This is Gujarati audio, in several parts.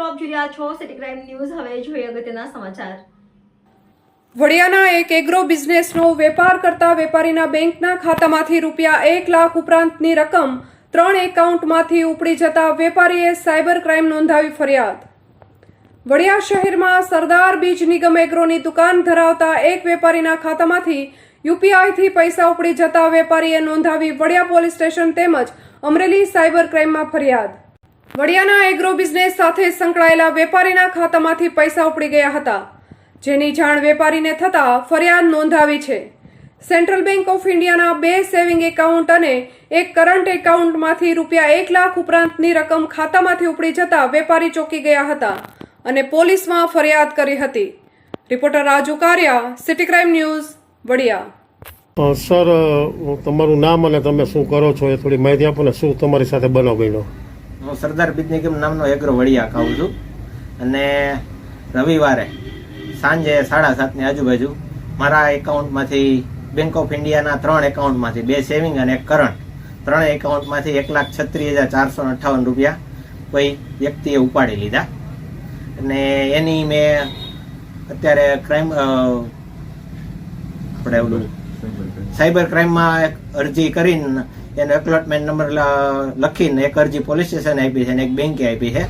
આપ જોઈ રહ્યા છો સિટી ક્રાઇમ ન્યૂઝ હવે જોઈએ અગત્યના સમાચાર. વડિયાના એક એગ્રો બિઝનેસનો વેપાર કરતા વેપારીના બેંકના ખાતામાંથી રૂપિયા એક લાખ ઉપરાંતની રકમ ત્રણ એકાઉન્ટમાંથી ઉપડી જતા વેપારીએ સાયબર ક્રાઇમ નોંધાવી ફરિયાદ. વડિયા શહેરમાં સરદાર બીજ નિગમ એગ્રોની દુકાન ધરાવતા એક વેપારીના ખાતામાંથી યુપીઆઈથી પૈસા ઉપડી જતા વેપારીએ નોંધાવી વડિયા પોલીસ સ્ટેશન તેમજ અમરેલી સાયબર ક્રાઇમમાં ફરિયાદ. વડિયાના એગ્રો બિઝનેસ સાથે સંકળાયેલા વેપારીના ખાતામાંથી પૈસા ઉપડી ગયા હતા. જેની જાણ વેપારીને થતા ફરિયાદ નોંધાવી છે. સેન્ટ્રલ બેંક ઓફ ઇન્ડિયાના બે સેવિંગ એકાઉન્ટ અને એક કરંટ એકાઉન્ટમાંથી રૂપિયા એક લાખ ઉપરાંતની રકમ ખાતામાંથી ઉપડી જતા વેપારી ચોકી ગયા હતા અને પોલીસમાં ફરિયાદ કરી હતી. Reporter Raju Kariya city crime news Vadia. Sir તમારું નામ અને તમે શું કરો છો એ થોડી માહિતી આપો ને, શું તમારી સાથે બનાવ બન્યો? હું સરદાર બીજ નિગમ નામનો એગ્રો વળિયા ખાઉં છું. અને રવિવારે સાંજે સાડા સાતની આજુબાજુ મારા એકાઉન્ટમાંથી બેંક ઓફ ઇન્ડિયાના ત્રણ એકાઉન્ટમાંથી બે સેવિંગ અને એક કરંટ. ત્રણ એકાઉન્ટમાંથી એક લાખ છત્રીસ હજાર ચારસો અઠ્ઠાવન રૂપિયા કોઈ વ્યક્તિએ ઉપાડી લીધા. અને એની મેં અત્યારે ક્રાઇમ આપણે સાયબર ક્રાઇમમાં એક અરજી કરીને એનો એકલોટમેન્ટ નંબર લખીને એક અરજી પોલીસ સ્ટેશન આપી છે અને એક બેંકે આપી છે.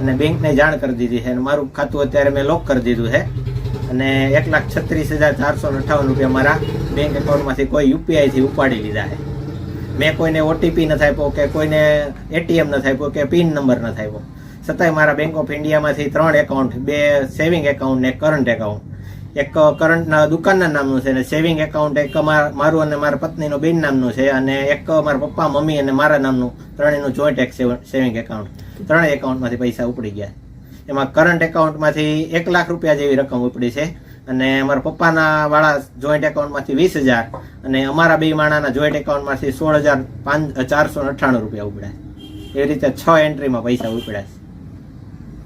અને બેંકને જાણ કરી દીધી છે અને મારું ખાતું અત્યારે મેં લોક કરી દીધું છે. અને એક લાખ છત્રીસ હજાર ચારસો અઠાવન રૂપિયા મારા બેંક એકાઉન્ટમાંથી કોઈ યુપીઆઈથી ઉપાડી લીધા છે. મેં કોઈને ઓટીપી નથી આપ્યો કે કોઈને એટીએમ નથી આપ્યો કે પિન નંબર નથી આપ્યો. છતાંય મારા બેંક ઓફ ઇન્ડિયામાંથી ત્રણ એકાઉન્ટ, બે સેવિંગ એકાઉન્ટ ને કરંટ એકાઉન્ટ એક કરંટના દુકાનના નામનું છે અને સેવિંગ એકાઉન્ટ એક અમાર- મારું અને મારા પત્નીનું બેન નામનું છે અને એક મારા પપ્પા, મમ્મી અને મારા નામનું ત્રણેયનું જોઈન્ટ એક સેવિંગ એકાઉન્ટ ત્રણેય એકાઉન્ટમાંથી પૈસા ઉપડી ગયા. એમાં કરંટ એકાઉન્ટમાંથી એક લાખ રૂપિયા જેવી રકમ ઉપડી છે અને મારા પપ્પાના વાળા જોઈન્ટ એકાઉન્ટમાંથી વીસ હજાર અને અમારા બે માણાના જોઈન્ટ એકાઉન્ટમાંથી સોળ હજાર પાંચ ચારસો અઠ્ઠાણું રૂપિયા ઉપડ્યા એ રીતે છ એન્ટ્રીમાં પૈસા ઉપડ્યા છે.